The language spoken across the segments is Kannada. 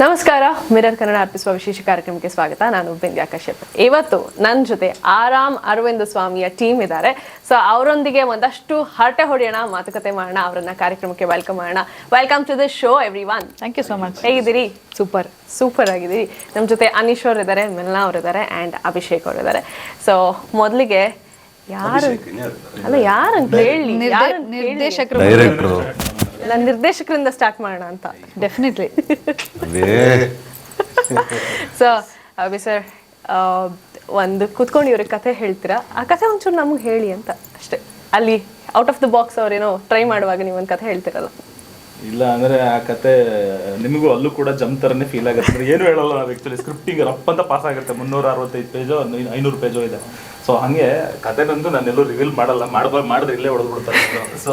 ನಮಸ್ಕಾರ ಮಿರರ್ ಕನ್ನಡ ಅರ್ಪಿಸುವ ವಿಶೇಷ ಕಾರ್ಯಕ್ರಮಕ್ಕೆ ಸ್ವಾಗತ. ನಾನು ಬಿಂದ್ಯಾ ಕಶ್ಯಪ್. ಇವತ್ತು ನನ್ನ ಜೊತೆ ಆರಾಮ್ ಅರವಿಂದ ಸ್ವಾಮಿಯ ಟೀಮ್ ಇದ್ದಾರೆ. ಸೊ ಅವರೊಂದಿಗೆ ಒಂದಷ್ಟು ಹರಟೆ ಹೊಡೆಯೋಣ ಮಾತುಕತೆ ಮಾಡೋಣ ಅವರನ್ನ ಕಾರ್ಯಕ್ರಮಕ್ಕೆ ವೆಲ್ಕಮ್ ಮಾಡೋಣ. Welcome to the show everyone thank you so much ಹೇಗಿದ್ದೀರಿ? ಸೂಪರ್ ಸೂಪರ್ ಆಗಿದ್ದೀರಿ. ನಮ್ಮ ಜೊತೆ ಅನೀಶ್ ಅವರು ಇದ್ದಾರೆ ಮೆಲ್ನಾ ಅವ್ರು ಇದ್ದಾರೆ ಆ್ಯಂಡ್ ಅಭಿಷೇಕ್ ಅವರು ಇದ್ದಾರೆ. ಸೊ ಮೊದಲಿಗೆ ಯಾರು ಅಲ್ಲ ಯಾರು ಅಂತ ಯಾರಂತ ಹೇಳಿ? ನಿರ್ದೇಶಕರು. ಡೈರೆಕ್ಟ್ರು ನಾನು ನಿರ್ದೇಶಕರಿಂದ ಸ್ಟಾರ್ಟ್ ಮಾಡೋಣ ಅಂತ. ಡೆಫಿನೆಟ್ಲಿ ಸೊ ಅಭಿ ಸರ್ ಒಂದು ಕೂತ್ಕೊಂಡು ಇವ್ರಿಗೆ ಕಥೆ ಹೇಳ್ತೀರಾ? ಆ ಕಥೆ ಒಂಚೂರು ನಮಗೆ ಹೇಳಿ ಅಂತ. ಅಷ್ಟೇ. ಅಲ್ಲಿ ಔಟ್ ಆಫ್ ದ ಬಾಕ್ಸ್ ಅವ್ರೇನೋ ಟ್ರೈ ಮಾಡುವಾಗ ನೀವು ಒಂದು ಕಥೆ ಹೇಳ್ತಿರಲ್ಲ. ಇಲ್ಲ ಅಂದ್ರೆ ಆ ಕತೆ ನಿಮಗೂ ಅಲ್ಲೂ ಕೂಡ ಜಮ್ ತರನೇ ಫೀಲ್ ಆಗುತ್ತೆ. ಏನು ಹೇಳಲ್ಲ ನಾವು ಆಕ್ಚುಲಿ ಸ್ಕ್ರಿಪ್ಟಿಂಗ್ ರಪ್ಪ ಅಂತ ಪಾಸ್ ಆಗುತ್ತೆ. ಮುನ್ನೂರ ಅರವತ್ತೈದು ಪೇಜೋ ಐನೂರು ಪೇಜೋ ಇದೆ. ಸೊ ಹಂಗೆ ನಾನು ನಾನೆಲ್ಲೂ ರಿವೀಲ್ ಮಾಡಲ್ಲ. ಮಾಡ್ಬ ಮಾಡಿದ್ರೆ ಇಲ್ಲೇ ಹೊಡೆದ್ಬಿಡ್ತಾರೆ ಸೊ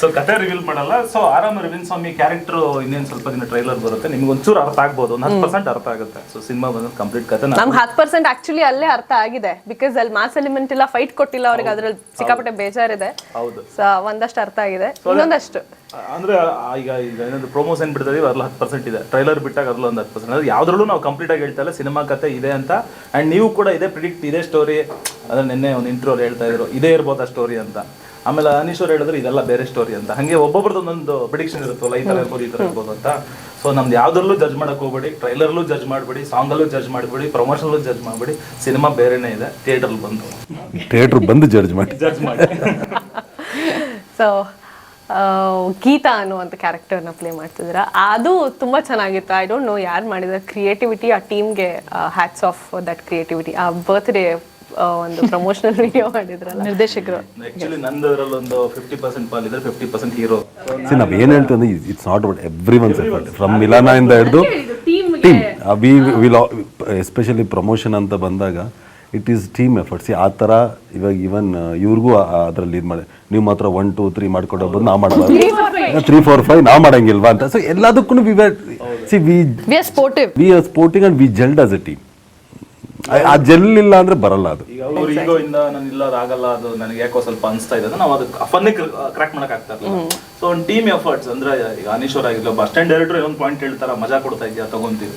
ಸೊ ಕತೆ ರಿವೀಲ್ ಮಾಡಲ್ಲ. ಸೊ ಆರಾಮ್ ರವೀಂದ್ರ ಸ್ವಾಮಿ ಕ್ಯಾರೆಕ್ಟರ್ ಇನ್ನೇನು ಸ್ವಲ್ಪ ದಿನ ಟ್ರೈಲರ್ ಬರುತ್ತೆ. ನಿಮ್ಗೆ ಒಂಚೂರು ಅರ್ಥ ಆಗ್ಬೋದು. ಒಂದು ಹತ್ತು ಪರ್ಸೆಂಟ್ ಅರ್ಥ ಆಗುತ್ತೆ. ಸೊ ಸಿನಿಮಾ ಬಂದ್ ಕಂಪ್ಲೀಟ್ ಕತೆ ನಮ್ಗೆ ಹತ್ತು ಪರ್ಸೆಂಟ್ ಆಕ್ಚುಲಿ ಅಲ್ಲೇ ಅರ್ಥ ಆಗಿದೆ. ಬಿಕಾಸ್ ಅಲ್ಲಿ ಮಾಸ್ ಎಲಿಮೆಂಟ್ ಇಲ್ಲ ಫೈಟ್ ಕೊಟ್ಟಿಲ್ಲ ಅವ್ರಿಗೆ. ಅದ್ರಲ್ಲಿ ಸಿಕ್ಕಾಪಟ್ಟೆ ಬೇಜಾರಿದೆ. ಹೌದು. ಸೊ ಒಂದಷ್ಟು ಅರ್ಥ ಆಗಿದೆ. ಇನ್ನೊಂದಷ್ಟು. ಅಂದ್ರೆ ಈಗ ಈಗ ಏನಾದ್ರು ಪ್ರೊಮೋಸ್ ಏನ್ ಬಿಡ್ತಾ ಇದೀವಿ ಅದ್ರಲ್ಲಿ ಹತ್ತು ಪರ್ಸೆಂಟ್ ಇದೆ. ಟ್ರೈಲರ್ ಬಿಟ್ಟಾಗ ಅದ್ರಲ್ಲಿ ಒಂದು ಹತ್ತು ಪರ್ಸೆಂಟ್ ಅಂದ್ರೆ ಯಾವ್ದ್ರಲ್ಲೂ ನಾವು ಕಂಪ್ಲೀಟ್ ಆಗಿ ಹೇಳ್ತಾ ಇಲ್ಲ ಸಿನಿಮಾ ಕತೆ ಇದೆ ಅಂತ. ಅಂಡ್ ನೀವು ಕೂಡ ಇದೇ ಪ್ರಿಡಿಕ್ಟ್ ಇದೇ ಸ್ಟೋರಿ ಅದ್ರ ನಿನ್ನೆ ಒಂದು ಇಂಟ್ರೋ ಹೇಳ್ತಾ ಇದ್ರು ಇದೇ ಇರ್ಬೋದು ಆ ಸ್ಟೋರಿ ಅಂತ. ಆಮೇಲೆ ಅನೀಶ್ ಅವ್ರು ಹೇಳಿದ್ರೆ ಇದೆಲ್ಲ ಬೇರೆ ಸ್ಟೋರಿ ಅಂತ. ಹಂಗೆ ಒಬ್ಬೊಬ್ರದ್ದು ಒಂದೊಂದು ಪ್ರಿಡಿಕ್ಷನ್ ಇರುತ್ತಲ್ಲ ಈ ತರ ಇರ್ಬೋದು ಈ ಥರ ಇರ್ಬೋದು ಅಂತ. ಸೊ ನಮ್ದು ಯಾವ್ದ್ರಲ್ಲೂ ಜಡ್ಜ್ ಮಾಡಕ್ ಹೋಗ್ಬೇಡಿ ಟ್ರೈಲರ್ಲ್ಲೂ ಜಡ್ಜ್ ಮಾಡಬೇಡಿ ಸಾಂಗಲ್ಲೂ ಜಡ್ಜ್ ಮಾಡಬೇಡಿ ಪ್ರಮೋಷನಲ್ಲೂ ಜಡ್ಜ್ ಮಾಡಬೇಡಿ ಸಿನಿಮಾ ಬೇರೆನೇ ಇದೆ ಥಿಯೇಟರ್ ಬಂದು. ಥಿಯೇಟರ್ ಬಂದು ಜಡ್ಜ್ ಮಾಡಿ. ಜಡ್ಜ್ ಮಾಡಿ. ಸೊ ಗೀತಾ ಅನ್ನುವಂಥ ಕ್ಯಾರೆಕ್ಟರ್ನ ಪ್ಲೇ ಮಾಡ್ತಿದ್ದೀರಾ? ಅದು ತುಂಬ ಚೆನ್ನಾಗಿತ್ತು. ಐ ಡೋಂಟ್ ನೋ ಯಾರು ಮಾಡಿದ ಕ್ರಿಯೇಟಿವಿಟಿ ಆ ಟೀಮ್ಗೆ ಹ್ಯಾಟ್ಸ್ ಆಫ್ ದಟ್ ಕ್ರಿಯೇಟಿವಿಟಿ ಆ ಬರ್ತ್ಡೇ ಒಂದು ಪ್ರಮೋಷನಲ್ ವಿಡಿಯೋ ಮಾಡಿದ್ರಲ್ಲ. ನಿರ್ದೇಶಕರು. ಆಕ್ಚುಲಿ ನಂದರಲ್ಲಿ ಒಂದು ಫಿಫ್ಟಿ ಪರ್ಸೆಂಟ್ ಪಾಲ್ ಇದ್ರೆ ಫಿಫ್ಟಿ ಪರ್ಸೆಂಟ್ ಹೀರೋ ಸಿ ನಾವು ಏನು ಹೇಳ್ತೀವಿ ಅಂದ್ರೆ it's not about everyone's effort from Milana ಇಂದ ಹಿಡಿದು team we will especially promotion ಅಂತ ಬಂದಾಗ ಇಟ್ ಈಸ್ ಟೀಮ್ ಎಫರ್ಟ್ಸ್ ಆ ಥರ ಇವಾಗ ಇವನ್ ಇವ್ರಿಗೂ ಅದರಲ್ಲಿ ಇದು ಮಾಡಿ ನೀವು ಮಾತ್ರ ಒನ್ ಟೂ ತ್ರೀ ಮಾಡ್ಕೊಂಡು ಬಂದು ನಾವು ಮಾಡಬಾರ್ದು ತ್ರೀ ಫೋರ್ ಫೈವ್ ನಾವು ಮಾಡಂಗಿಲ್ವಾ ಅಂತ. ಸೊ ಎಲ್ಲದಕ್ಕೂ we see we we are sportive we are sporting and we gelled as a team ಆ ಜೆಲ್ ಇಲ್ಲ ಅಂದ್ರೆ ಬರಲ್ಲ ಅದು. ಈಗ ಅವ್ರ ಈಗೋ ಇಂದ ನಾನು ಇಲ್ಲ ಆಗಲ್ಲ ಅದು ನನಗೆ ಯಾಕೋ ಸ್ವಲ್ಪ ಅನಿಸ್ತಾ ಇದೆ ನಾವು ಅದಕ್ಕೆ ಫನ್ನೇ ಕ್ರಾಕ್ ಮಾಡಕ್ ಆಗ್ತಾ ಇರಲಿಲ್ಲ. ಸೊ ಒಂದು ಟೀಮ್ ಎಫರ್ಟ್ಸ್ ಅಂದ್ರೆ ಈಗ ಅನೀಶ್ವರ್ ಆಗಿಲ್ಲ ಬಸ್ ಸ್ಟ್ಯಾಂಡ್ ಡೈರೆಕ್ಟರ್ ಏನೊಂದು ಪಾಯಿಂಟ್ ಹೇಳ್ತಾರ ಮಜಾ ಕೊಡ್ತಾ ಇದೆಯಾ ತಗೊಂತೀವಿ.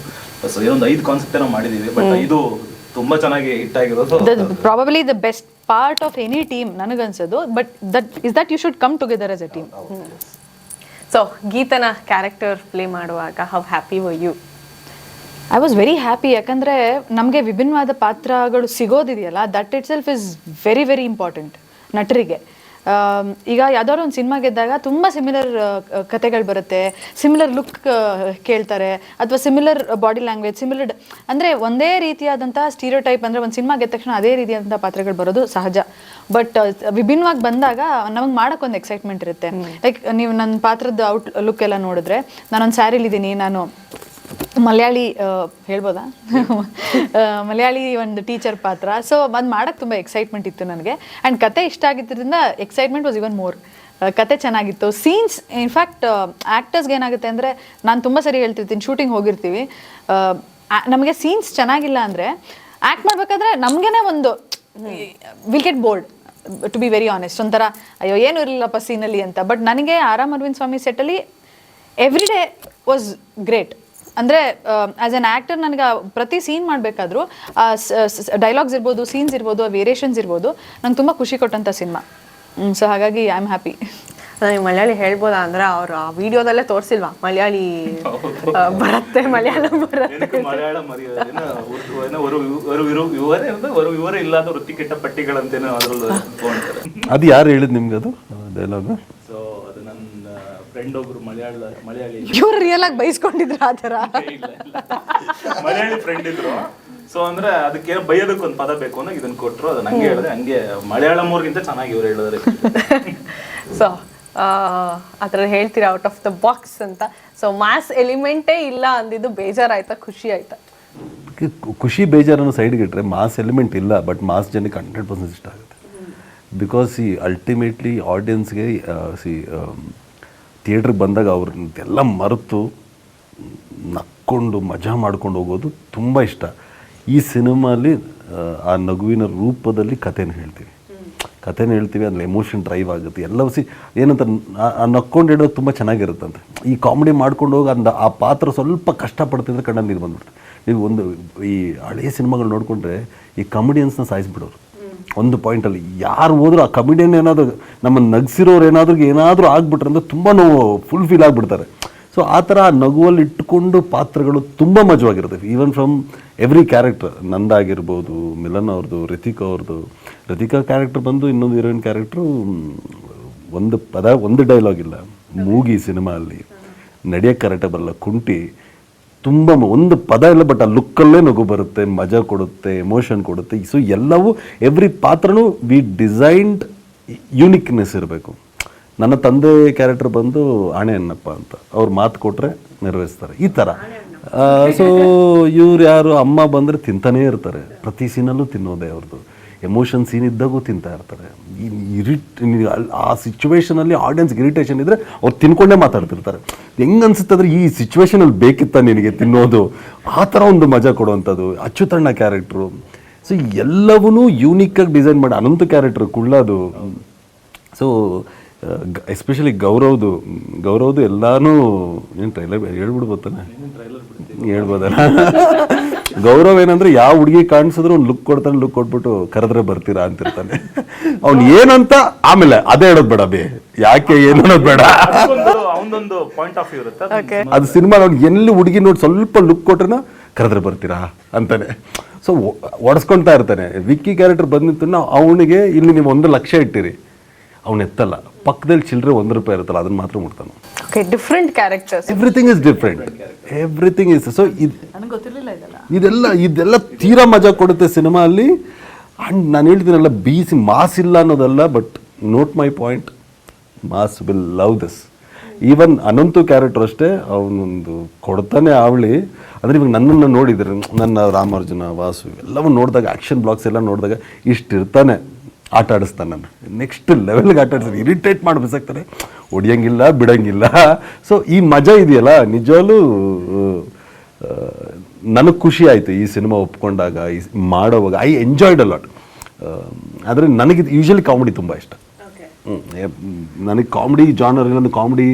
ಸೊ ಇದೊಂದು ಐದು ಕಾನ್ಸೆಪ್ಟ್ ಏನೋ ಮಾಡಿದೀವಿ ಬಟ್ ಇದು ತುಂಬಾ ಚೆನ್ನಾಗಿ ಹಿಟ್ ಆಗಿರೋದು the probably the best part of any team ನನಗನ್ಸೋದು but that is that you should come together as a team so ಗೀತನ character play ಮಾಡುವಾಗ how happy were you I was very happy ಯಾಕಂದರೆ ನಮಗೆ ವಿಭಿನ್ನವಾದ ಪಾತ್ರಗಳು ಸಿಗೋದಿದೆಯಲ್ಲ that itself is very very important ನಟರಿಗೆ. ಈಗ ಯಾವ್ದಾದ್ರು ಒಂದು ಸಿನಿಮಾ ಗೆದ್ದಾಗ ತುಂಬ ಸಿಮಿಲರ್ ಕತೆಗಳು ಬರುತ್ತೆ. ಸಿಮಿಲರ್ ಲುಕ್ ಕೇಳ್ತಾರೆ. ಅಥವಾ ಸಿಮಿಲರ್ ಬಾಡಿ ಲ್ಯಾಂಗ್ವೇಜ್ ಸಿಮಿಲರ್ ಅಂದರೆ ಒಂದೇ ರೀತಿಯಾದಂಥ ಸ್ಟೀರಿಯೋ ಟೈಪ್ ಅಂದರೆ ಒಂದು ಸಿನಿಮಾ ಗೆದ್ದ ತಕ್ಷಣ ಅದೇ ರೀತಿಯಾದಂಥ ಪಾತ್ರಗಳು ಬರೋದು ಸಹಜ. ಬಟ್ ವಿಭಿನ್ನವಾಗಿ ಬಂದಾಗ ನಮಗೆ ಮಾಡೋಕೆ ಒಂದು ಎಕ್ಸೈಟ್ಮೆಂಟ್ ಇರುತ್ತೆ. ಲೈಕ್ ನೀವು ನನ್ನ ಪಾತ್ರದ ಔಟ್ ಲುಕ್ ಎಲ್ಲ ನೋಡಿದ್ರೆ ನಾನೊಂದು ಸ್ಯಾರಿಲಿದ್ದೀನಿ ನಾನು ಮಲಯಾಳಿ ಹೇಳ್ಬೋದಾ? ಮಲಯಾಳಿ ಒಂದು ಟೀಚರ್ ಪಾತ್ರ. ಸೊ ಅದು ಮಾಡೋಕ್ಕೆ ತುಂಬ ಎಕ್ಸೈಟ್ಮೆಂಟ್ ಇತ್ತು ನನಗೆ. ಆ್ಯಂಡ್ ಕತೆ ಇಷ್ಟ ಆಗಿದ್ದರಿಂದ ಎಕ್ಸೈಟ್ಮೆಂಟ್ ವಾಸ್ ಇವನ್ ಮೋರ್ ಕತೆ ಚೆನ್ನಾಗಿತ್ತು. ಸೀನ್ಸ್ ಇನ್ಫ್ಯಾಕ್ಟ್ ಆ್ಯಕ್ಟರ್ಸ್ಗೆ ಏನಾಗುತ್ತೆ ಅಂದರೆ, ನಾನು ತುಂಬ ಸರಿ ಹೇಳ್ತಿರ್ತೀನಿ ಶೂಟಿಂಗ್ ಹೋಗಿರ್ತೀವಿ. ನಮಗೆ ಸೀನ್ಸ್ ಚೆನ್ನಾಗಿಲ್ಲ ಅಂದರೆ ಆ್ಯಕ್ಟ್ ಮಾಡಬೇಕಾದ್ರೆ ನಮಗೇನೆ ಒಂದು will get bored to be very honest ಒಂಥರ, ಅಯ್ಯೋ, ಏನೂ ಇರಲಿಲ್ಲಪ್ಪ ಸೀನಲ್ಲಿ ಅಂತ. ಬಟ್ ನನಗೆ ಆರಾಮ್ ಅರವಿಂದ್ ಸ್ವಾಮಿ ಸೆಟ್ಟಲ್ಲಿ ಎವ್ರಿ ಡೇ ವಾಸ್ ಗ್ರೇಟ್ ಅಂದ್ರೆ ಆಸ್ ಎನ್ ಆ್ಯಕ್ಟರ್ ನನಗೆ ಪ್ರತಿ ಸೀನ್ ಮಾಡಬೇಕಾದ್ರೂ ಡೈಲಾಗ್ಸ್ ಇರ್ಬೋದು ಸೀನ್ಸ್ ಇರ್ಬೋದು ಆ ವೇರಿಯೇಷನ್ಸ್ ಇರ್ಬೋದು ನಂಗೆ ತುಂಬ ಖುಷಿ ಕೊಟ್ಟಂತ ಸಿನಿಮಾ ಸೊ ಹಾಗಾಗಿ ಐ ಆಮ್ ಹ್ಯಾಪಿ ನನಗೆ ಮಲಯಾಳಿ ಹೇಳ್ಬೋದಾ ಅಂದ್ರೆ ಅವ್ರ ಆ ವಿಡಿಯೋದಲ್ಲೇ ತೋರಿಸಿಲ್ವಾ? ಮಲಯಾಳಿ ಬರತ್ತೆ ಮಲಯಾಳಂ ಬರುತ್ತೆ. ಮಲಯಾಳಂ ಅದು ಯಾರು ಹೇಳಿದ್ ನಿಮ್ಗೆ ಅದು? ಡೈಲಾಗ್ ಫ್ರೆಂಡ್ ಒಬ್ರು ಮಲಯಾಳ ಮಲಯಾಳಿ. ಇವ್ರು ರಿಯಲ್ ಆಗಿ ಬೈಸ್ಕೊಂಡಿದ್ರು ಆ ಥರ. ಇಲ್ಲ, ಇಲ್ಲ. ಮಲಯಾಳಿ ಫ್ರೆಂಡ್ ಇದ್ರು. ಸೊ ಅಂದ್ರೆ ಅದಕ್ಕೆ ಬೈಯೋದಕ್ಕೆ ಒಂದು ಪದ ಬೇಕು ಅನ್ನೋ ಇದನ್ನ ಕೊಟ್ರು. ಅದನ್ನ ಹಂಗೆ ಹೇಳಿದೆ ಹಂಗೆ ಮಲಯಾಳಂ ಅವ್ರಿಗಿಂತ ಚೆನ್ನಾಗಿ ಇವ್ರು ಹೇಳಿದ್ರೆ ಸೊ ಆ ಥರ ಹೇಳ್ತೀರಾ ಔಟ್ ಆಫ್ ದ ಬಾಕ್ಸ್ ಅಂತ? ಸೊ ಮಾಸ್ ಎಲಿಮೆಂಟೇ ಇಲ್ಲ ಅಂದಿದ್ದು ಬೇಜಾರಾಯ್ತಾ ಖುಷಿ ಆಯ್ತಾ ಖುಷಿ ಬೇಜಾರನ್ನು ಸೈಡ್ಗೆ ಇಟ್ಟರೆ ಮಾಸ್ ಎಲಿಮೆಂಟ್ ಇಲ್ಲ ಬಟ್ ಮಾಸ್ ಜನಕ್ಕೆ ಹಂಡ್ರೆಡ್ ಪರ್ಸೆಂಟ್ ಇಷ್ಟ ಆಗುತ್ತೆ. ಬಿಕಾಸ್ ಈ ಅಲ್ಟಿಮೇಟ್ಲಿ ಆಡಿಯನ್ಸ್ಗೆ ಸಿ ಥಿಯೇಟ್ರಿಗೆ ಬಂದಾಗ ಅವ್ರನ್ನೆಲ್ಲ ಮರೆತು ನಕ್ಕೊಂಡು ಮಜಾ ಮಾಡ್ಕೊಂಡು ಹೋಗೋದು ತುಂಬ ಇಷ್ಟ. ಈ ಸಿನಿಮಾಲಿ ಆ, ನಗುವಿನ ರೂಪದಲ್ಲಿ ಕಥೆನ ಹೇಳ್ತೀವಿ. ಕಥೆನ ಹೇಳ್ತೀವಿ ಅಲ್ಲಿ ಎಮೋಷನ್ ಡ್ರೈವ್ ಆಗುತ್ತೆ. ಎಲ್ಲವೂ ಸಿ ಏನಂತ ಆ- ನಕ್ಕೊಂಡು ಹೇಳೋದು ತುಂಬ ಚೆನ್ನಾಗಿರುತ್ತಂತೆ. ಈ ಕಾಮಿಡಿ ಮಾಡ್ಕೊಂಡು ಹೋಗಿ ಅಂದ ಆ ಪಾತ್ರ ಸ್ವಲ್ಪ ಕಷ್ಟಪಡ್ತಿದ್ರೆ ಕಣ್ಣಲ್ಲಿ ನೀರು ಬಂದ್ಬಿಡ್ತು ನೀವು ಒಂದು ಈ ಹಳೆಯ ಸಿನಿಮಾಗಳು ನೋಡಿಕೊಂಡ್ರೆ ಈ ಕಾಮಿಡಿಯನ್ಸ್ನ ಸಾಯಿಸ್ಬಿಡೋರು. ಒಂದು ಪಾಯಿಂಟಲ್ಲಿ ಯಾರು ಹೋದರೂ ಆ ಕಮಿಡಿಯನ್ ಏನಾದರೂ ನಮ್ಮನ್ನು ನಗ್ಸಿರೋರು ಏನಾದರೂ ಏನಾದರೂ ಆಗ್ಬಿಟ್ರೆ ಅಂದರೆ ತುಂಬ ನೋವು ಫುಲ್ ಫೀಲ್ ಆಗಿಬಿಡ್ತಾರೆ. ಸೊ ಆ ಥರ ಆ ನಗುವಲ್ಲಿ ಇಟ್ಟುಕೊಂಡು ಪಾತ್ರಗಳು ತುಂಬ ಮಜವಾಗಿರುತ್ತೆ. ಈವನ್ ಫ್ರಮ್ ಎವ್ರಿ ಕ್ಯಾರೆಕ್ಟರ್ ನಂದಾಗಿರ್ಬೋದು ಮಿಲನ್ ಅವ್ರದ್ದು ರಿತಿಕಾ ಅವ್ರದ್ದು ರಿತಿಕಾ ಕ್ಯಾರೆಕ್ಟರ್ ಬಂದು ಇನ್ನೊಂದು ಹೀರೋಯಿನ್ ಕ್ಯಾರೆಕ್ಟ್ರು ಒಂದು ಪದ ಒಂದು ಡೈಲಾಗ್ ಇಲ್ಲ. ಮೂಗಿ ಸಿನಿಮಾ ಅಲ್ಲಿ ನಡೆಯೋಕ್ಕೆ ಕರೆಕ್ಟಾಗಿ ಬರಲ್ಲ ಕುಂಟಿ. ತುಂಬ ಒಂದು ಪದ ಇಲ್ಲ ಬಟ್ ಆ ಲುಕ್ಕಲ್ಲೇ ನಗು ಬರುತ್ತೆ, ಮಜಾ ಕೊಡುತ್ತೆ ಎಮೋಷನ್ ಕೊಡುತ್ತೆ. ಸೊ ಎಲ್ಲವೂ ಎವ್ರಿ ಪಾತ್ರನೂ ವಿ ಡಿಸೈನ್ಡ್ ಯುನಿಕ್ನೆಸ್ ಇರಬೇಕು. ನನ್ನ ತಂದೆ ಕ್ಯಾರೆಕ್ಟರ್ ಬಂದು ಆಣೆ ಅನ್ನಪ್ಪ ಅಂತ. ಅವ್ರು ಮಾತು ಕೊಟ್ಟರೆ ನೆರವೇರಿಸ್ತಾರೆ. ಈ ಥರ ಸೊ ಇವ್ರು ಯಾರು, ಅಮ್ಮ ಬಂದರೆ ತಿಂತಾನೇ ಇರ್ತಾರೆ. ಪ್ರತಿ ಸೀನಲ್ಲೂ ತಿನ್ನೋದೇ ಅವ್ರದ್ದು ಎಮೋಷನ್ ಏನಿದ್ದಾಗೂ ಇದ್ದಾಗೂ ತಿಂತಾ ಇರ್ತಾರೆ. ಇರಿಟ್ ಆ ಸಿಚುವೇಷನಲ್ಲಿ ಆಡಿಯನ್ಸ್ಗೆ ಇರಿಟೇಷನ್ ಇದ್ದರೆ ಅವ್ರು ತಿನ್ಕೊಂಡೇ ಮಾತಾಡ್ತಿರ್ತಾರೆ. ಹೆಂಗೆ ಅನ್ಸುತ್ತೆ ಅಂದ್ರೆ ಈ ಸಿಚುವೇಷನಲ್ಲಿ ಬೇಕಿತ್ತ ನಿನಗೆ ತಿನ್ನೋದು? ಆ ಥರ ಒಂದು ಮಜಾ ಕೊಡುವಂಥದ್ದು ಅಚ್ಚುತಣ್ಣ ಕ್ಯಾರೆಕ್ಟ್ರು ಸೊ ಎಲ್ಲವೂ ಆಗಿ ಡಿಸೈನ್ ಮಾಡಿ ಅನಂತ ಕ್ಯಾರೆಕ್ಟ್ರು ಕುಳ್ಳದು. ಸೊ ಎಸ್ಪೆಷಲಿ ಗೌರವ್ದು ಗೌರವ್ದು ಎಲ್ಲಾನು ಏನು ಟ್ರೈಲರ್ ಹೇಳ್ಬಿಡ್ಬೋತಾನೆ ಹೇಳ್ಬೋದಲ್ಲ? ಗೌರವ್ ಏನಂದ್ರೆ ಯಾವ ಹುಡುಗಿ ಕಾಣಿಸಿದ್ರು ಒಂದು ಲುಕ್ ಕೊಡ್ತಾನೆ ಲುಕ್ ಕೊಟ್ಬಿಟ್ಟು ಕರೆದ್ರೆ ಬರ್ತೀರಾ ಅಂತಿರ್ತಾನೆ. ಅವ್ನು ಏನಂತ ಆಮೇಲೆ ಅದೇ ಹೇಳೋದು ಬೇಡ ಬೇ. ಯಾಕೆ ಏನು ಅನ್ನೋದು ಬೇಡ. ಅವನೊಂದು ಪಾಯಿಂಟ್ ಆಫ್ ವ್ಯೂ ಇರುತ್ತೆ. ಅದು ಸಿನಿಮಾ ನೋಡಿ ಎಲ್ಲಿ ಹುಡುಗಿ ನೋಡಿ ಸ್ವಲ್ಪ ಲುಕ್ ಕೊಟ್ರೆ ಕರೆದ್ರೆ ಬರ್ತೀರಾ ಅಂತಾನೆ. ಸೊ ಒಡಸ್ಕೊಂತ ಇರ್ತಾನೆ. ವಿಕ್ಕಿ ಕ್ಯಾರೆಕ್ಟರ್ ಬಂದಿತ್ತು ಅವನಿಗೆ ಇಲ್ಲಿ ನೀವು ಒಂದು ಲಕ್ಷ ಇಟ್ಟಿರಿ. ಅವ್ನು ಎತ್ತಲ್ಲ. ಪಕ್ಕದಲ್ಲಿ ಚಿಲ್ಲರೆ ಒಂದು ರೂಪಾಯಿ ಇರುತ್ತಲ್ಲ ಅದನ್ನ ಮಾತ್ರ ಮುಟ್ತಾನೆ. Okay different characters everything is different everything is so ಇದು ನನಗೆ ಗೊತ್ತಿರಲಿಲ್ಲ ಇದೆಲ್ಲ ಇದೆಲ್ಲ ತೀರಾ ಮಜಾ ಕೊಡುತ್ತೆ ಸಿನಿಮಾ ಅಲ್ಲಿ ಅಂಡ್ ನಾನು ಹೇಳ್ತೀನಲ್ಲ, ಬೀಸಿ ಮಾಸ್ ಇಲ್ಲ ಅನ್ನೋದಲ್ಲ but note my point mass will love this even Ananthu character ಅಷ್ಟೇ, ಅವನೊಂದು ಕೊಡ್ತಾನೆ ಅವಳಿ ಅಂದರೆ ಇವಾಗ ನನ್ನನ್ನು ನೋಡಿದ್ರೆ, ನನ್ನ ರಾಮಾರ್ಜುನ, ವಾಸು ಎಲ್ಲವೂ ನೋಡಿದಾಗ ಆ್ಯಕ್ಷನ್ ಬ್ಲಾಗ್ಸ್ ಎಲ್ಲ ನೋಡಿದಾಗ ಇಷ್ಟಿರ್ತಾನೆ, ಆಟ ಆಡಿಸ್ತಾನೆ ನಾನು. ನೆಕ್ಸ್ಟ್ ಲೆವೆಲ್ಗೆ ಆಟ ಆಡಿಸ್ತಾನೆ. ಇರಿಟೇಟ್ ಮಾಡಿ, ಬಿಸಾಕ್ತಾರೆ. ಹೊಡಿಯಂಗಿಲ್ಲ ಬಿಡಂಗಿಲ್ಲ. ಸೊ ಈ ಮಜಾ ಇದೆಯಲ್ಲ, ನಿಜವಾಗ್ಲೂ ನನಗೆ ಖುಷಿ ಆಯಿತು ಈ ಸಿನಿಮಾ ಒಪ್ಕೊಂಡಾಗ ಈ ಮಾಡೋವಾಗ. ಐ ಎಂಜಾಯ್ಡ್ ಅಲಾಟ್ ಆದರೆ ನನಗೆ ಯೂಶಲಿ ಕಾಮಿಡಿ ತುಂಬ ಇಷ್ಟ. ಹ್ಞೂ ನನಗೆ ಕಾಮಿಡಿ ಜಾನರ್ ಒಂದು ಕಾಮಿಡಿ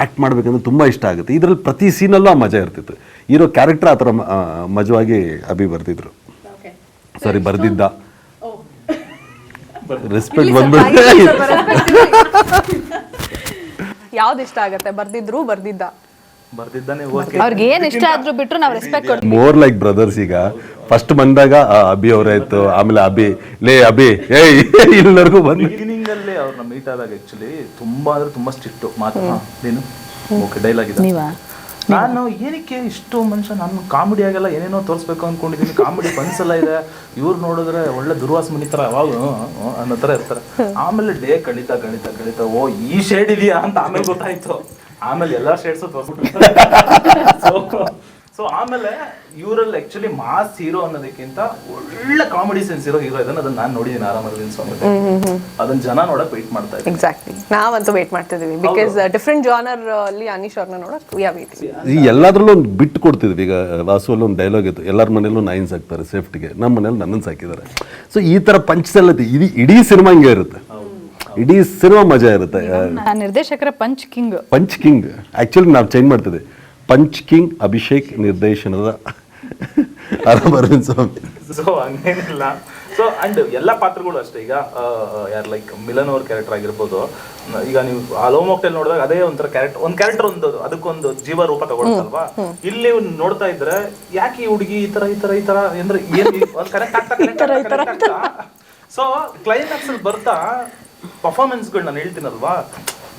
ಆ್ಯಕ್ಟ್ ಮಾಡಬೇಕಂದ್ರೆ ತುಂಬ ಇಷ್ಟ ಆಗುತ್ತೆ. ಇದರಲ್ಲಿ ಪ್ರತಿ ಸೀನಲ್ಲೂ ಆ ಮಜಾ ಇರ್ತಿತ್ತು. ಇರೋ ಕ್ಯಾರೆಕ್ಟರ್ ಆ ಥರ ಮಜವಾಗಿ ಅಭಿ ಬರ್ತಿದ್ರು ಸಾರಿ ಬರೆದಿದ್ದ. ರೆಸ್ಪೆಕ್ಟ್ ಬಂದ್ಬಿಟ್ಟು ಯಾವ್ದು ಇಷ್ಟ ಆಗತ್ತೆ? ಬರ್ದಿದ್ರು ಬರ್ದಿದ್ದ. ಅವ್ರಿಗೆ ಏನ್ ಇಷ್ಟ ಆದ್ರೂ ಬಿಟ್ರು ನಾವು ರೆಸ್ಪೆಕ್ಟ್ ಕೊಡ್ತೀವಿ. ಮೋರ್ ಲೈಕ್ ಬ್ರದರ್ಸ್ ಈಗ. ಫಸ್ಟ್ ಬಂದಾಗ ಆ, ಅಭಿ ಅವರಾಯ್ತು ಆಮೇಲೆ ಅಭಿ. ಲೇ ಅಭಿ ಏಯ್ ಎಲ್ಲರಿಗೂ ಬಂದು. ಬಿಗಿನಿಂಗ್ ಅಲ್ಲಿ ಅವ್ರನ್ನ ಮೀಟ್ ಆದಾಗ ಆಕ್ಚುಲಿ ತುಂಬಾ ಅಂದ್ರೆ ತುಂಬಾ ಸ್ಟ್ರಿಕ್ಟ್ ಮಾತು. ಏನು ನೀನು? ಓಕೆ ಡೈಲಾಗ್ ಇದೆ. ನೀವಾ? ನಾನು ಏನಕ್ಕೆ ಇಷ್ಟು ಮನುಷ್ಯ ನಾನು ಕಾಮಿಡಿ ಆಗಲ್ಲ ಏನೇನೋ ತೋರಿಸ್ಬೇಕು ಅನ್ಕೊಂಡಿದ್ದೀನಿ ಕಾಮಿಡಿ ಎಲ್ಲ ಇದೆ. ಇವ್ರು ನೋಡಿದ್ರೆ ಒಳ್ಳೆ ದುರ್ವಾಸ ಮನಿ ತರ ಯಾವಾಗ ಅನ್ನೋ ತರ ಇರ್ತಾರೆ. ಆಮೇಲೆ ಡೇ ಕಳೀತಾ ಕಳೀತಾ ಕಳೀತಾ ಓ ಈ ಶೇಡ್ ಇದೆಯಾ ಅಂತ ಆಮೇಲೆ ಗೊತ್ತಾಯ್ತು. ಆಮೇಲೆ ಎಲ್ಲಾ ಶೇಡ್ಸು ತೋರಿಸ್ಬಿಟ್ಟು ಸೊ ಆಮೇಲೆ ಇವರಲ್ಲಿ ಆಕ್ಚುಲಿ ಮಾಸ್ ಹೀರೋ ಅನ್ನೋದಕ್ಕಿಂತ ಒಳ್ಳೆ ಕಾಮಿಡಿ ಸೆನ್ಸ್ ಇರೋ ಹೀರೋ ಇದನ್ನ ಅದನ್ನ ನಾನು ನೋಡಿದ್ದೀನಿ ಆರಾಮಾಗಿ ಸ್ವಾಮಿ ಅದನ್ನ ಜನ ನೋಡಕ್ ವೇಟ್ ಮಾಡ್ತಾ ಇದ್ದಾರೆ. ಎಕ್ಸಾಕ್ಟ್ಲಿ ನಾವಂತೂ ವೇಟ್ ಮಾಡ್ತಿದ್ದೀವಿ ಬಿಕಾಸ್ ಡಿಫ್ರೆಂಟ್ ಜಾನರ್ ಅಲ್ಲಿ ಅನೀಶ್ ಅವ್ರನ್ನ ನೋಡಕ್ ವಿ ಆರ್ ವೇಟಿಂಗ್ ಈ ಎಲ್ಲದರಲ್ಲೂ ಒಂದು ಬಿಟ್ಟು ಕೊಡ್ತಿದ್ವಿ. ಈಗ ವಾಸುವಲ್ಲಿ ಒಂದು ಡೈಲಾಗ್ ಇತ್ತು. ಎಲ್ಲರ ಮನೇಲೂ ನೈನ್ಸ್ ಹಾಕ್ತಾರೆ ಸೇಫ್ಟಿಗೆ ನಮ್ಮ ಮನೇಲಿ ನನ್ನನ್ನು ಸಾಕಿದ್ದಾರೆ ಸೊ ಈ ಥರ ಪಂಚದಲ್ಲ ಇಡೀ ಇಡೀ ಸಿನಿಮಾ ಹಿಂಗೆ ಇರುತ್ತೆ. ಇಡೀ ಸಿನಿಮಾ ಮಜಾ ಇರುತ್ತೆ. ಆ ನಿರ್ದೇಶಕರ punch king. Punch king. Actually ನಾವು ಚೇಂಜ್ ಮಾಡ್ತಿದ್ದೆ ಪಂಚ್ ಕಿಂಗ್ ಅಭಿಷೇಕ್ ನಿರ್ದೇಶನದ ಅರವಿಂದ್ ಸ್ವಾಮಿ. ಸೊ ಹಂಗೇನಿಲ್ಲ. ಸೊ ಅಂಡ್ ಎಲ್ಲ ಪಾತ್ರಗಳು ಅಷ್ಟೇ. ಈಗ ಯಾರು ಲೈಕ್ ಮಿಲನ್ ಅವ್ರ ಕ್ಯಾರೆಕ್ಟರ್ ಆಗಿರ್ಬೋದು. ಈಗ ನೀವು ಲವ್ ಮಾಕ್ಟೇಲ್ ನೋಡಿದಾಗ ಅದೇ ಒಂಥರ ಕ್ಯಾರೆಕ್ಟರ್ ಒಂದು ಕ್ಯಾರೆಕ್ಟರ್ ಒಂದು ಅದಕ್ಕೊಂದು ಜೀವ ರೂಪ ತಗೊಳ್ತಲ್ವಾ? ಇಲ್ಲಿ ನೋಡ್ತಾ ಇದ್ರೆ ಯಾಕೆ ಈ ಹುಡುಗಿ ಈ ತರ ಈ ತರ ಈ ತರ ಅಂದ್ರೆ ಏನ್ ಒಂದ್ ಕರೆಕ್ಟ್ ಆಗ್ತಾ ಸೊ ಕ್ಲೈಮ್ಯಾಕ್ಸ್ ಅಲ್ಲಿ ಬರ್ತಾ ಪರ್ಫಾರ್ಮೆನ್ಸ್ಗಳು ನಾನು ಹೇಳ್ತೀನಲ್ವಾ?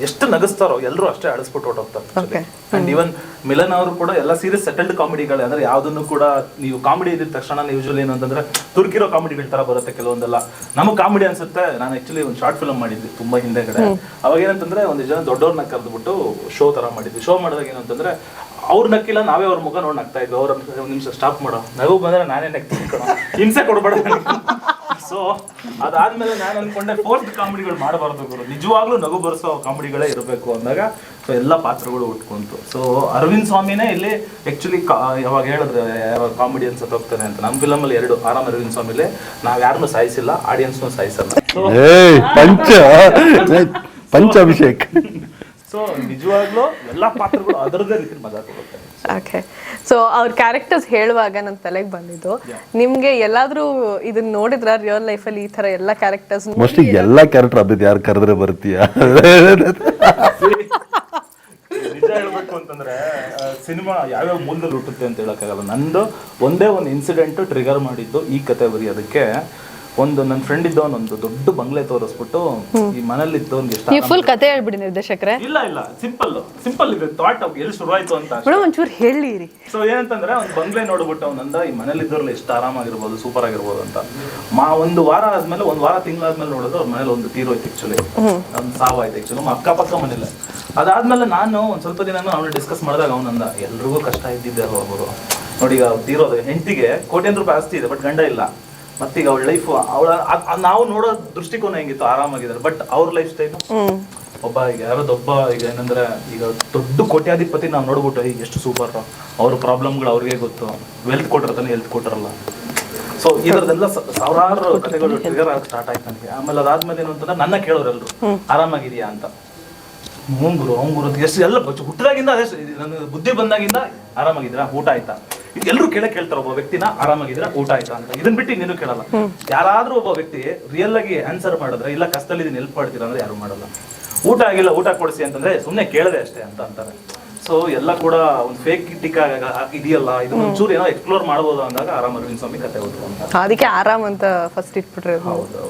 ಎಷ್ಟು ನಗಸ್ತಾರೋ ಎಲ್ಲರೂ ಅಷ್ಟೇ ಅಳಿಸ್ಬಿಟ್ಟು ಹೊರಟೋಗ್ತಾರೆ ಅಂಡ್ ಇವನ್ ಮಿಲನ್ ಅವರು ಕೂಡ ಎಲ್ಲ ಸೀರಿಯಸ್ ಸೆಟಲ್ಡ್ ಕಾಮಿಡಿಗಳು ಅಂದ್ರೆ ಯಾವ್ದನ್ನು ಕೂಡ ನೀವು ಕಾಮಿಡಿ ಇದ್ದ ತಕ್ಷಣ ಯೂಶಲಿ ಏನು ಅಂತಂದ್ರೆ ತುರ್ಕಿರೋ ಕಾಮಿಡಿಗಳ ತರ ಬರುತ್ತೆ ಕೆಲವೊಂದೆಲ್ಲ. ನಮಗೆ ಕಾಮಿಡಿ ಅನ್ಸುತ್ತೆ. ನಾನು ಆಕ್ಚುಲಿ ಒಂದು ಶಾರ್ಟ್ ಫಿಲ್ಮ್ ಮಾಡಿದ್ವಿ ತುಂಬಾ ಹಿಂದೆಗಡೆ. ಅವಾಗ ಏನಂತಂದ್ರೆ ಒಂದು ಜನ ದೊಡ್ಡವ್ರನ್ನ ಕರೆದ್ಬಿಟ್ಟು ಶೋ ತರ ಮಾಡಿದ್ವಿ. ಶೋ ಮಾಡಿದಾಗ ಏನಂತಂದ್ರೆ ಅವ್ರ ನಕ್ಕಿಲ್ಲ ನಾವೇ ಅವ್ರ ಮುಖ ನೋಡಿ ನಗ್ತಾ ಇದ್ವಿ. ಅವ್ರ ಒಂದು ನಿಮಿಷ ಸ್ಟಾಪ್ ಮಾಡೋ. ನಗು ಬಂದ್ರೆ ನಾನೇ ನಗ್ತೀನಿ ಹಿಂಸೆ ಕೊಡಬೇಡ ಸೊ ಅದಾದ್ಮೇಲೆ ನಾನು ಅನ್ಕೊಂಡೆ ಫೋರ್ತ್ ಕಾಮಿಡಿಗಳು ಮಾಡಬಾರ್ದು ಗುರು. ನಿಜವಾಗ್ಲೂ ನಗು ಬರೆಸೋ ಕಾಮಿಡಿಗಳೇ ಇರಬೇಕು ಅಂದಾಗ ಸೊ ಎಲ್ಲ ಪಾತ್ರಗಳು ಉಟ್ಕೊಂತು. ಸೊ ಅರವಿಂದ್ ಸ್ವಾಮಿನೇ ಇಲ್ಲಿ ಆಕ್ಚುಲಿ ಯಾವಾಗ ಹೇಳಿದ್ರೆ ಯಾವಾಗ ಕಾಮಿಡಿಯನ್ಸ್ ಅಂತ ಹೋಗ್ತಾನೆ ಅಂತ. ನಮ್ಮ ಫಿಲಮಲ್ಲಿ ಎರಡು ಆರಾಮ್ ಅರವಿಂದ್ ಸ್ವಾಮಿಲಿ. ನಾವು ಯಾರನ್ನೂ ಸಾಯಿಸಿಲ್ಲ ಆಡಿಯನ್ಸ್ನೂ ಸಾಯಿಸಲ್ಲ. ಸೊ ಪಂಚ ಪಂಚ! ಅಭಿಷೇಕ್ ಸೊ ನಿಜವಾಗ್ಲೂ ಎಲ್ಲಾ ಪಾತ್ರಗಳು ಅದರದೇ ರೀತಿ ಮಜಾ ಕೊಡುತ್ತೆ ಓಕೆ ಸೊ ಅವ್ರ ಕ್ಯಾರೆಕ್ಟರ್ಸ್ ಹೇಳುವಾಗ ನನ್ನ ತಲೆಗೆ ಬಂದಿದ್ದು. ನಿಮ್ಗೆ ಎಲ್ಲಾದ್ರೂ ಇದನ್ನ ನೋಡಿದ್ರ ರಿಯಲ್ ಲೈಫ್ ಅಲ್ಲಿ ಈ ತರ ಎಲ್ಲ ಕ್ಯಾರೆಕ್ಟರ್ಸ್ ಮೋಸ್ಟ್ಲಿ ಎಲ್ಲಾ ಕ್ಯಾರೆಕ್ಟರ್ ಅಭಿದ್ ಯಾರು ಕರೆದ್ರೆ ಬರ್ತೀಯಾ? ನಿಜ ಹೇಳ್ಬೇಕು ಅಂತಂದ್ರೆ ಸಿನಿಮಾ ಯಾವ್ಯಾವ ಮೂಲದಲ್ಲಿ ಹುಟ್ಟುತ್ತೆ ಅಂತ ಹೇಳಕ್ಕಾಗಲ್ಲ. ನಂದು ಒಂದೇ ಒಂದು ಇನ್ಸಿಡೆಂಟ್ ಟ್ರಿಗರ್ ಮಾಡಿದ್ದು ಈ ಕತೆ ಬರೆಯೋದಕ್ಕೆ ಒಂದು ನನ್ನ ಫ್ರೆಂಡ್ ಇದ್ದವನ್ ಒಂದು ದೊಡ್ಡ ಬಂಗ್ಲೆ ತೋರಿಸ್ಬಿಟ್ಟು ಈ ಮನೇಲಿ ಇದ್ದವನ್ಗೆ ಇಷ್ಟ ನೀವು ಫುಲ್ ಕತೆ ಹೇಳ್ಬಿಡಿ ನಿರ್ದೇಶಕರೇ ಇಲ್ಲ ಇಲ್ಲ. ಸಿಂಪಲ್ ಸಿಂಪಲ್ ಇದೆ. ಥಾಟ್ ಎಲ್ಲಿ ಶುರುವಾಯ್ತು ಅಂತ. ಮೇಡಮ್ ಒಂಚೂರು ಹೇಳಿರಿ ಸೊ ಏನಂತಂದ್ರೆ ಒಂದು ಬಂಗ್ಲೆ ನೋಡ್ಬಿಟ್ಟು ಅವನಂದ ಈ ಮನೇಲಿ ಇದ್ದವ್ರಲ್ಲಿ ಎಷ್ಟು ಆರಾಮಾಗಿರ್ಬೋದು ಸೂಪರ್ ಆಗಿರ್ಬೋದು ಅಂತ. ಮಾ ಒಂದು ವಾರ ಆದ್ಮೇಲೆ ಒಂದು ವಾರ ತಿಂಗಳಾದ್ಮೇಲೆ ನೋಡಿದ್ರೆ ಅವ್ರ ಮನೇಲಿ ಒಂದು ತೀರೋಯ್ತು ಆಕ್ಚುಲಿ ಒಂದು ಸಾವಾಯ್ತು ಆಕ್ಚುಲಿ ಅಕ್ಕಪಕ್ಕ ಮನೇಲೆ. ಅದಾದ್ಮೇಲೆ ನಾನು ಒಂದ್ ಸ್ವಲ್ಪ ದಿನ ಅವ್ನ ಡಿಸ್ಕಸ್ ಮಾಡಿದಾಗ ಅವನಂದ ಎಲ್ರಿಗೂ ಕಷ್ಟ ಇದ್ದಿದ್ದೆ ಅವರು ನೋಡಿ ಈಗ ತೀರೋದು ಹೆಂಡತಿಗೆ ಕೋಟ್ಯಂತ ರೂಪಾಯಿ ಆಸ್ತಿ ಇದೆ ಬಟ್ ಗಂಡ ಇಲ್ಲ. ಮತ್ತೀಗ ಅವಳ ಲೈಫ್ ಅವಳ ನಾವು ನೋಡೋ ದೃಷ್ಟಿಕೋನ ಹೆಂಗಿತ್ತು ಆರಾಮಾಗಿದ್ದಾರೆ. ಬಟ್ ಅವ್ರ ಲೈಫ್ ಸ್ಟೈಲ್ ಒಬ್ಬ ಈಗ ಯಾರದೊಬ್ಬ ಈಗ ಏನಂದ್ರೆ ಈಗ ದೊಡ್ಡ ಕೋಟ್ಯಾಧಿಪತಿ ನಾವು ನೋಡ್ಬಿಟ್ಟು ಈಗ ಎಷ್ಟು ಸೂಪರ್ ಅವ್ರ ಪ್ರಾಬ್ಲಮ್ಗಳು ಅವ್ರಿಗೆ ಗೊತ್ತು. ವೆಲ್ತ್ ಕೊಟ್ಟಿರ್ತಾನೆ ಹೆಲ್ತ್ ಕೊಟ್ಟಿರಲ್ಲ ಸೊ ಇದರದೆಲ್ಲ ಸಾವಿರಾರು ಕಥೆಗಳು ಟ್ರಿಗರ್ ಆಗಕ್ಕೆ ಸ್ಟಾರ್ಟ್ ಆಯ್ತು ನನಗೆ. ಆಮೇಲೆ ಅದಾದ್ಮೇಲೆ ಏನು ಅಂತಂದ್ರೆ ನನ್ನ ಕೇಳೋರು ಎಲ್ರು ಆರಾಮಾಗಿದೆಯಾ? ಅಂತ. ಹ್ಞೂ ಗುರು ಎಷ್ಟು ಎಲ್ಲ ಹುಟ್ಟದಾಗಿಂದ ಅದೇ ನನ್ನ ಬುದ್ಧಿ ಬಂದಾಗಿಂದ ಆರಾಮಾಗಿದ್ದೀರಾ? ಊಟ ಆಯ್ತಾ? ಎಲ್ಲರೂ ಕೇಳಕ್ ಕೇಳ್ತಾರೆ ಒಬ್ಬ ವ್ಯಕ್ತಿನ ಆರಾಮಾಗಿದ್ರೆ ಊಟ ಆಯ್ತಾ ಅಂತ. ಇದನ್ನ ಬಿಟ್ಟು ನೀನು ಕೇಳಲ್ಲ. ಯಾರಾದ್ರೂ ಒಬ್ಬ ವ್ಯಕ್ತಿ ರಿಯಲ್ ಆಗಿ ಆನ್ಸರ್ ಮಾಡಿದ್ರೆ ಇಲ್ಲ ಕಷ್ಟದಲ್ಲಿ ಇದನ್ನ ಹೆಲ್ಪ್ ಮಾಡ್ತೀರಾ ಅಂದ್ರೆ ಯಾರು ಮಾಡಲ್ಲ. ಊಟ ಆಗಿಲ್ಲ ಊಟ ಕೊಡಿಸಿ ಅಂತಂದ್ರೆ ಸುಮ್ಮನೆ ಕೇಳದೆ ಅಷ್ಟೇ ಅಂತ ಅಂತಾರೆ. ಸೊ ಎಲ್ಲ ಕೂಡ ಒಂದು ಫೇಕ್ ಟಿಕ್ ಇದೆಯಲ್ಲ ಇದು ಒಂಚೂರು ಏನೋ ಎಕ್ಸ್ಪ್ಲೋರ್ ಮಾಡಬಹುದು ಅಂದಾಗ ಆರಾಮ್ ಅರವಿಂದ್ ಸ್ವಾಮಿ ಕತೆ ಅದಕ್ಕೆ ಆರಾಮ್ ಅಂತ ಫಸ್ಟ್ ಇಟ್ಬಿಟ್ರೆ ಹೌದು ಹೌದು.